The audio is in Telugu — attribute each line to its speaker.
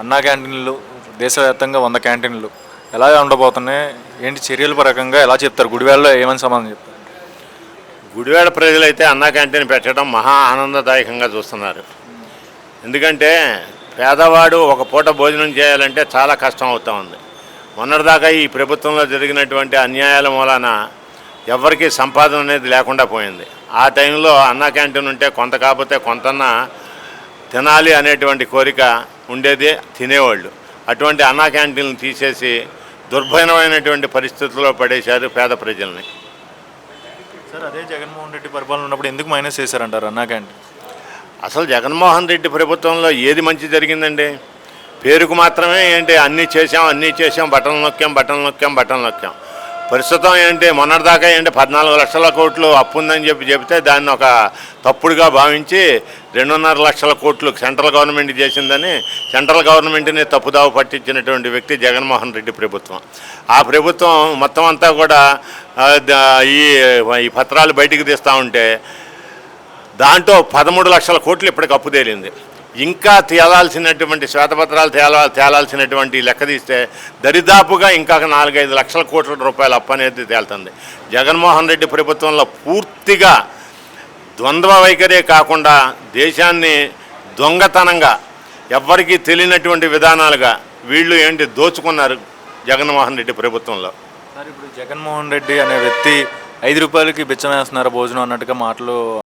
Speaker 1: అన్నా క్యాంటీన్లు దేశవ్యాప్తంగా వంద క్యాంటీన్లు ఎలా ఉండబోతున్నాయి? ఏంటి చర్యల పరకంగా ఎలా చెప్తారు? గుడివేళ్ళలో ఏమని సమాధానం చెప్తారు?
Speaker 2: గుడివాడ ప్రజలైతే అన్నా క్యాంటీన్ పెట్టడం మహా ఆనందదాయకంగా చూస్తున్నారు. ఎందుకంటే పేదవాడు ఒక పూట భోజనం చేయాలంటే చాలా కష్టం అవుతూ ఉంది. మొన్నటిదాకా ఈ ప్రభుత్వంలో జరిగినటువంటి అన్యాయాల మూలాన ఎవరికి సంపాదన అనేది లేకుండా పోయింది. ఆ టైంలో అన్నా క్యాంటీన్ ఉంటే కొంత కాకపోతే కొంతన్నా తినాలి అనేటువంటి కోరిక ఉండేది తినేవాళ్ళు. అటువంటి అన్నా క్యాంటీన్లు తీసేసి దుర్భరమైనటువంటి పరిస్థితుల్లో పడేశారు పేద ప్రజల్ని.
Speaker 1: సార్ అదే జగన్మోహన్ రెడ్డి పరిపాలన ఉన్నప్పుడు ఎందుకు మైనస్ చేశారంటారు అన్నా క్యాంటీన్?
Speaker 2: అసలు జగన్మోహన్ రెడ్డి ప్రభుత్వంలో ఏది మంచి జరిగిందండి? పేరుకు మాత్రమే ఏంటి? అన్నీ చేసాం అన్నీ చేసాం బటన్ నొక్కాం బటన్ నొక్కాం బటన్ నొక్కాం. ప్రస్తుతం ఏంటి మొన్నటిదాకా ఏంటి పద్నాలుగు లక్షల కోట్లు అప్పు ఉందని చెప్పి చెబితే దాన్ని ఒక తప్పుడుగా భావించి రెండున్నర లక్షల కోట్లు సెంట్రల్ గవర్నమెంట్ చేసిందని సెంట్రల్ గవర్నమెంట్ని తప్పుదావ పట్టించినటువంటి వ్యక్తి జగన్మోహన్ రెడ్డి ప్రభుత్వం. ఆ ప్రభుత్వం మొత్తం అంతా కూడా ఈ ఈ పత్రాలు బయటికి తీస్తూ ఉంటే దాంట్లో పదమూడు లక్షల కోట్లు ఇప్పటికి అప్పు తేలింది. ఇంకా తేలాల్సినటువంటి శ్వేతపత్రాలు తేలా తేలాల్సినటువంటి లెక్క తీస్తే దరిదాపుగా ఇంకా నాలుగైదు లక్షల కోట్ల రూపాయల అప్పు అనేది తేలుతుంది. జగన్మోహన్ రెడ్డి ప్రభుత్వంలో పూర్తిగా ద్వంద్వ వైఖరే కాకుండా దేశాన్ని దొంగతనంగా ఎవ్వరికీ తెలియనటువంటి విధానాలుగా వీళ్ళు ఏంటి దోచుకున్నారు జగన్మోహన్ రెడ్డి ప్రభుత్వంలో.
Speaker 1: సార్ ఇప్పుడు జగన్మోహన్ రెడ్డి అనే వ్యక్తి ఐదు రూపాయలకి బిచ్చమేస్తున్నారు భోజనం అన్నట్టుగా మాటలు